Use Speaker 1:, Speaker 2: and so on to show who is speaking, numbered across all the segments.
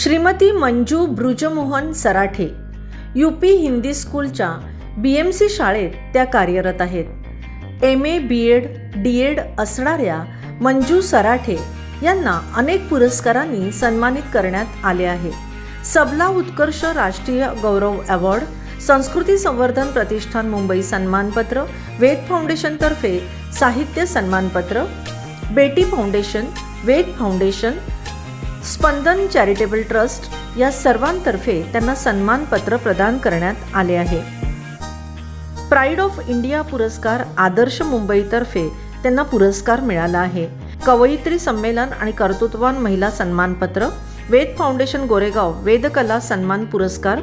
Speaker 1: Shrimati Manju ब्रुजमोहन Sarathe U P Hindi स्कूलच्या B M C शाळेत त्या कार्यरत आहेत. M A B Ed D Ed असणाऱ्या मंजू सराठे यांना अनेक पुरस्कारांनी सन्मानित करण्यात आले आहे. सबला उत्कर्ष राष्ट्रीय गौरव अवॉर्ड संस्कृती संवर्धन प्रतिष्ठान मुंबई सन्मानपत्र वेद फाउंडेशनतर्फे साहित्य सन्मानपत्र Beti foundation Ved foundation Spandan charitable trust या सर्वांतर्फे त्यांना सन्मानपत्र प्रदान करण्यात आले आहे. प्राईड ऑफ इंडिया पुरस्कार आदर्श मुंबईतर्फे त्यांना पुरस्कार मिळाला आहे. कवयित्री संमेलन आणि कर्तृत्ववान महिला सन्मानपत्र वेद फाउंडेशन गोरेगाव वेदकला सन्मान पुरस्कार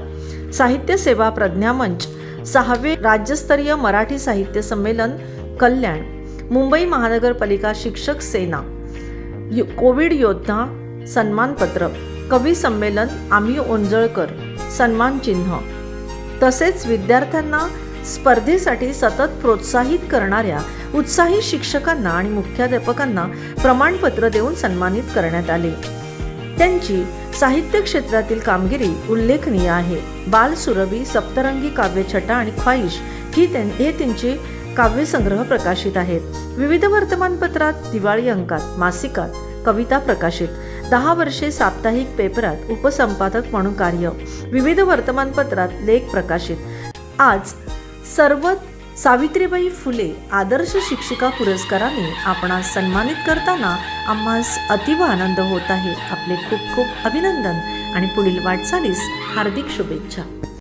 Speaker 1: साहित्य सेवा प्रज्ञा मंच सहावे राज्यस्तरीय मराठी साहित्य संमेलन कल्याण मुंबई महानगरपालिका शिक्षक सेना कोविड योद्धा सन्मानपत्र कवी संमेलन आम्ही ओंजळकर सन्मान चिन्ह. तसेच विद्यार्थ्यांना स्पर्धेसाठी सतत प्रोत्साहित करणाऱ्या उत्साही शिक्षकांना आणि मुख्याध्यापकांना प्रमाणपत्र देऊन सन्मानित करण्यात आले. त्यांची साहित्य क्षेत्रातील कामगिरी उल्लेखनीय आहे. बाल सुरभी सप्तरंगी काव्यछटा आणि ख्वाहिश ही त्यां- हे त्यांचे काव्यसंग्रह प्रकाशित आहेत. विविध वर्तमानपत्रात दिवाळी अंकात मासिकात कविता प्रकाशित. दहा वर्षे साप्ताहिक पेपरात उपसंपादक म्हणून कार्य. विविध वर्तमानपत्रात लेख प्रकाशित. आज सर्व सावित्रीबाई फुले आदर्श शिक्षिका पुरस्काराने आपणास सन्मानित करताना आम्हास अतीव आनंद होत आहे. आपले खूप खूप अभिनंदन आणि पुढील वाटचालीस हार्दिक शुभेच्छा.